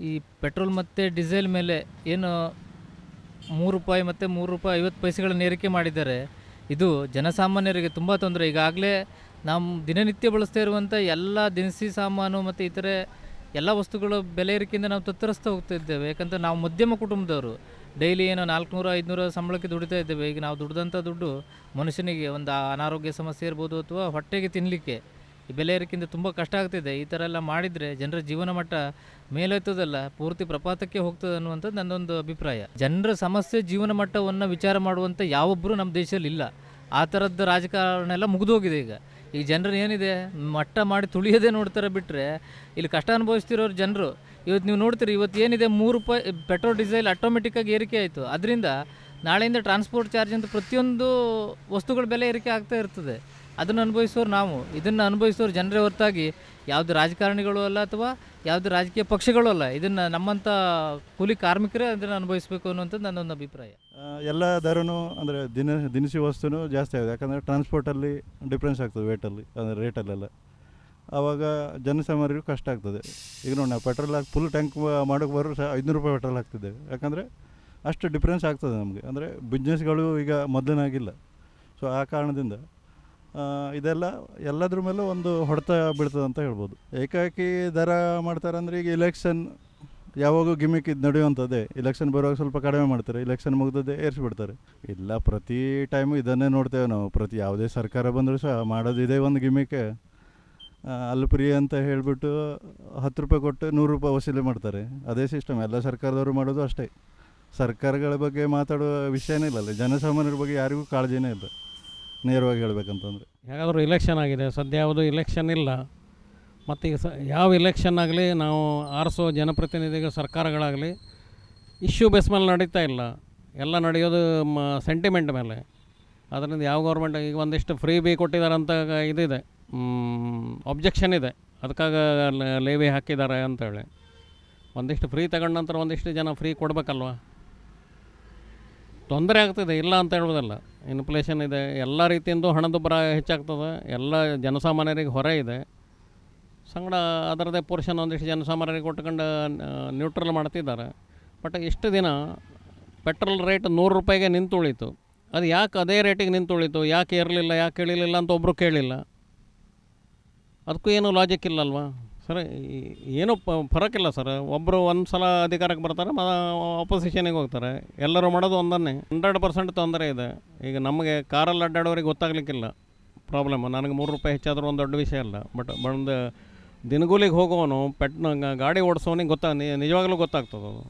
ಈ ಪೆಟ್ರೋಲ್ ಮತ್ತು ಡೀಸೆಲ್ ಮೇಲೆ ಏನು ಮೂರು ರೂಪಾಯಿ ಮತ್ತು ಮೂರು ರೂಪಾಯಿ ಐವತ್ತು ಪೈಸೆಗಳನ್ನು ಏರಿಕೆ ಮಾಡಿದ್ದಾರೆ. ಇದು ಜನಸಾಮಾನ್ಯರಿಗೆ ತುಂಬ ತೊಂದರೆ. ಈಗಾಗಲೇ ನಾವು ದಿನನಿತ್ಯ ಬಳಸ್ತಾ ಇರುವಂಥ ಎಲ್ಲ ದಿನಸಿ ಸಾಮಾನು ಮತ್ತು ಇತರೆ ಎಲ್ಲ ವಸ್ತುಗಳ ಬೆಲೆ ಏರಿಕೆಯಿಂದ ನಾವು ತತ್ತರಿಸ್ತಾ ಹೋಗ್ತಾ ಇದ್ದೇವೆ. ಯಾಕಂದರೆ ನಾವು ಮಧ್ಯಮ ಕುಟುಂಬದವರು. ಡೈಲಿ ಏನೋ ನಾಲ್ಕುನೂರು, ಐದುನೂರು ಸಂಬಳಕ್ಕೆ ದುಡಿತಾ ಇದ್ದೇವೆ. ಈಗ ನಾವು ದುಡ್ದಂಥ ದುಡ್ಡು ಮನುಷ್ಯನಿಗೆ ಒಂದು ಅನಾರೋಗ್ಯ ಸಮಸ್ಯೆ ಇರ್ಬೋದು ಅಥವಾ ಹೊಟ್ಟೆಗೆ ತಿನ್ನಲಿಕ್ಕೆ ಬೆಲೆ ಏರಿಕೆಯಿಂದ ತುಂಬ ಕಷ್ಟ ಆಗ್ತಿದೆ. ಈ ಥರ ಎಲ್ಲ ಮಾಡಿದರೆ ಜನರ ಜೀವನ ಮಟ್ಟ ಮೇಲೆತ್ತದಲ್ಲ, ಪೂರ್ತಿ ಪ್ರಪಾತಕ್ಕೆ ಹೋಗ್ತದೆ ಅನ್ನುವಂಥದ್ದು ನನ್ನೊಂದು ಅಭಿಪ್ರಾಯ. ಜನರ ಸಮಸ್ಯೆ ಜೀವನ ಮಟ್ಟವನ್ನು ವಿಚಾರ ಮಾಡುವಂಥ ಯಾವೊಬ್ಬರು ನಮ್ಮ ದೇಶದಲ್ಲಿ ಇಲ್ಲ. ಆ ಥರದ್ದು ರಾಜಕಾರಣ ಎಲ್ಲ ಮುಗಿದೋಗಿದೆ ಈಗ. ಈ ಜನರು ಏನಿದೆ? ಮಟ್ಟ ಮಾಡಿ ತುಳಿಯೋದೇ ನೋಡ್ತಾರೆ ಬಿಟ್ಟರೆ ಇಲ್ಲಿ ಕಷ್ಟ ಅನುಭವಿಸ್ತಿರೋರು ಜನರು. ಇವತ್ತು ನೀವು ನೋಡ್ತೀರಿ, ಇವತ್ತು ಏನಿದೆ? ಮೂರು ರೂಪಾಯಿ ಪೆಟ್ರೋಲ್, ಡೀಸೆಲ್ ಆಟೋಮೆಟಿಕ್ಕಾಗಿ ಏರಿಕೆ ಆಯಿತು. ಅದರಿಂದ ನಾಳೆಯಿಂದ ಟ್ರಾನ್ಸ್ಪೋರ್ಟ್ ಚಾರ್ಜ್ ಅಂತ ಪ್ರತಿಯೊಂದು ವಸ್ತುಗಳ ಬೆಲೆ ಏರಿಕೆ ಆಗ್ತಾ ಇರ್ತದೆ. ಅದನ್ನು ಅನುಭವಿಸೋರು ನಾವು. ಇದನ್ನು ಅನುಭವಿಸೋರು ಜನರೇ ಹೊರತಾಗಿ ಯಾವುದು ರಾಜಕಾರಣಿಗಳು ಅಲ್ಲ ಅಥವಾ ಯಾವುದು ರಾಜಕೀಯ ಪಕ್ಷಗಳು ಅಲ್ಲ, ಇದನ್ನು ನಮ್ಮಂಥ ಕೂಲಿ ಕಾರ್ಮಿಕರೇ ಅದನ್ನು ಅನುಭವಿಸಬೇಕು ಅನ್ನುವಂಥದ್ದು ನನ್ನೊಂದು ಅಭಿಪ್ರಾಯ. ಎಲ್ಲ ದರನೂ ಅಂದರೆ ದಿನ, ದಿನಸಿ ವಸ್ತುನೂ ಜಾಸ್ತಿ ಆಗಿದೆ. ಯಾಕಂದರೆ ಟ್ರಾನ್ಸ್ಪೋರ್ಟಲ್ಲಿ ಡಿಫ್ರೆನ್ಸ್ ಆಗ್ತದೆ ವೇಟಲ್ಲಿ ಅಂದರೆ ರೇಟಲ್ಲೆಲ್ಲ ಆವಾಗ ಜನಸಾಮಾನ್ಯರಿಗೂ ಕಷ್ಟ ಆಗ್ತದೆ. ಈಗ ನೋಡಿ ನಾವು ಪೆಟ್ರೋಲ್ ಹಾಕಿ ಫುಲ್ ಟ್ಯಾಂಕ್ ಮಾಡೋಕ್ಕೆ ಬರೋ ಸಹ ಐದುನೂರು ರೂಪಾಯಿ ಪೆಟ್ರೋಲ್ ಹಾಕ್ತಿದ್ದೇವೆ. ಯಾಕಂದರೆ ಅಷ್ಟು ಡಿಫ್ರೆನ್ಸ್ ಆಗ್ತದೆ ನಮಗೆ. ಅಂದರೆ ಬಿಸ್ನೆಸ್ಗಳು ಈಗ ಮೊದಲಿನಾಗಿಲ್ಲ. ಸೊ ಆ ಕಾರಣದಿಂದ ಇದೆಲ್ಲ ಎಲ್ಲದ್ರ ಮೇಲೂ ಒಂದು ಹೊಡೆತ ಬೀಳ್ತದೆ ಅಂತ ಹೇಳ್ಬೋದು. ಏಕಾಕಿ ದರ ಮಾಡ್ತಾರೆ ಅಂದರೆ ಈಗ ಇಲೆಕ್ಷನ್ ಯಾವಾಗೂ ಗಿಮಿಕ್ ಇದು ನಡೆಯುವಂಥದ್ದೇ. ಇಲೆಕ್ಷನ್ ಬರುವಾಗ ಸ್ವಲ್ಪ ಕಡಿಮೆ ಮಾಡ್ತಾರೆ. ಇಲೆಕ್ಷನ್ ಮುಗ್ದದ್ದೇ ಏರಿಸಿಬಿಡ್ತಾರೆ. ಇಲ್ಲ, ಪ್ರತಿ ಟೈಮು ಇದನ್ನೇ ನೋಡ್ತೇವೆ ನಾವು. ಪ್ರತಿ ಯಾವುದೇ ಸರ್ಕಾರ ಬಂದರೂ ಸಹ ಮಾಡೋದು ಇದೇ ಒಂದು ಗಿಮಿಕ್ಕೆ ಅಲ್ಲಿ ಪ್ರಿಯ ಅಂತ ಹೇಳಿಬಿಟ್ಟು ಹತ್ತು ರೂಪಾಯಿ ಕೊಟ್ಟು ನೂರು ರೂಪಾಯಿ ವಸೂಲಿ ಮಾಡ್ತಾರೆ. ಅದೇ ಸಿಸ್ಟಮ್ ಎಲ್ಲ ಸರ್ಕಾರದವರು ಮಾಡೋದು ಅಷ್ಟೇ. ಸರ್ಕಾರಗಳ ಬಗ್ಗೆ ಮಾತಾಡುವ ವಿಷಯನೇ ಇಲ್ಲ ಅಲ್ಲಿ. ಜನಸಾಮಾನ್ಯರ ಬಗ್ಗೆ ಯಾರಿಗೂ ಕಾಳಜಿನೇ ಇಲ್ಲ. ನೇರವಾಗಿ ಹೇಳಬೇಕಂತಂದರೆ. ಹೇಗಾದರೂ ಇಲೆಕ್ಷನ್ ಆಗಿದೆ, ಸದ್ಯ ಯಾವುದು ಇಲೆಕ್ಷನ್ ಇಲ್ಲ. ಮತ್ತು ಈಗ ಸ, ಯಾವ ಇಲೆಕ್ಷನ್ ಆಗಲಿ, ನಾವು ಆರಿಸೋ ಜನಪ್ರತಿನಿಧಿಗಳು ಸರ್ಕಾರಗಳಾಗಲಿ ಇಶ್ಯೂ ಬೇಸ್ ಮೇಲೆ ನಡೀತಾ ಇಲ್ಲ. ಎಲ್ಲ ನಡೆಯೋದು ಮ ಸೆಂಟಿಮೆಂಟ್ ಮೇಲೆ. ಅದರಿಂದ ಯಾವ ಗೌರ್ಮೆಂಟ್ ಈಗ ಒಂದಿಷ್ಟು ಫ್ರೀ ಬಿ ಕೊಟ್ಟಿದ್ದಾರೆ ಅಂತ ಇದಿದೆ ಅಬ್ಜೆಕ್ಷನ್ ಇದೆ. ಅದಕ್ಕಾಗ ಲೇವಿ ಹಾಕಿದ್ದಾರೆ ಅಂತೇಳಿ. ಒಂದಿಷ್ಟು ಫ್ರೀ ತಗೊಂಡ ನಂತರ ಒಂದಿಷ್ಟು ಜನ ಫ್ರೀ ಕೊಡಬೇಕಲ್ವ? ತೊಂದರೆ ಆಗ್ತಿದೆ, ಇಲ್ಲ ಅಂತ ಹೇಳೋದಲ್ಲ ಇನ್ಫ್ಲೇಷನ್ ಇದೆ, ಎಲ್ಲ ರೀತಿಯಿಂದ ಹಣದುಬ್ಬರ ಹೆಚ್ಚಾಗ್ತದೆ, ಎಲ್ಲ ಜನಸಾಮಾನ್ಯರಿಗೆ ಹೊರೆ ಇದೆ. ಸಂಗಡ ಅದರದೇ ಪೋರ್ಷನ್ ಒಂದಿಷ್ಟು ಜನಸಾಮಾನ್ಯರಿಗೆ ಕೊಟ್ಕೊಂಡು ನ್ಯೂಟ್ರಲ್ ಮಾಡ್ತಿದ್ದಾರೆ. ಬಟ್ ಇಷ್ಟು ದಿನ ಪೆಟ್ರೋಲ್ ರೇಟ್ ನೂರು ರೂಪಾಯಿಗೆ ನಿಂತು ಉಳಿತು ಅದು ಯಾಕೆ ಅದೇ ರೇಟಿಗೆ ನಿಂತು ಉಳಿತು ಯಾಕೆ ಇರಲಿಲ್ಲ ಯಾಕೆ ಇಳಿಲಿಲ್ಲ ಅಂತ ಒಬ್ಬರು ಕೇಳಿಲ್ಲ. ಅದಕ್ಕೂ ಏನು ಲಾಜಿಕ್ ಇಲ್ಲಲ್ವಾ? ಸರ್ ಏನೋ ಫರಕ್ಕಿಲ್ಲ ಸರ್. ಒಬ್ಬರು ಒಂದು ಸಲ ಅಧಿಕಾರಕ್ಕೆ ಬರ್ತಾರೆ ಮ ಅಪೋಸಿಷನಿಗೆ ಹೋಗ್ತಾರೆ. ಎಲ್ಲರೂ ಮಾಡೋದು ಒಂದನ್ನೇ. ಹಂಡ್ರೆಡ್ ಪರ್ಸೆಂಟ್ ತೊಂದರೆ ಇದೆ. ಈಗ ನಮಗೆ ಕಾರಲ್ಲಿ ಅಡ್ಡಾಡೋರಿಗೆ ಗೊತ್ತಾಗಲಿಕ್ಕಿಲ್ಲ. ಪ್ರಾಬ್ಲಮ್ ನನಗೆ ಮೂರು ರೂಪಾಯಿ ಹೆಚ್ಚಾದರೂ ಒಂದು ದೊಡ್ಡ ವಿಷಯ ಅಲ್ಲ. ಬಟ್ ಒಂದು ದಿನಗೂಲಿಗೆ ಹೋಗೋನು ಪೆಟ್ ಗಾಡಿ ಓಡಿಸೋನಿಗೆ ಗೊತ್ತಾ ನಿಜವಾಗ್ಲೂ ಗೊತ್ತಾಗ್ತದೆ ಅದು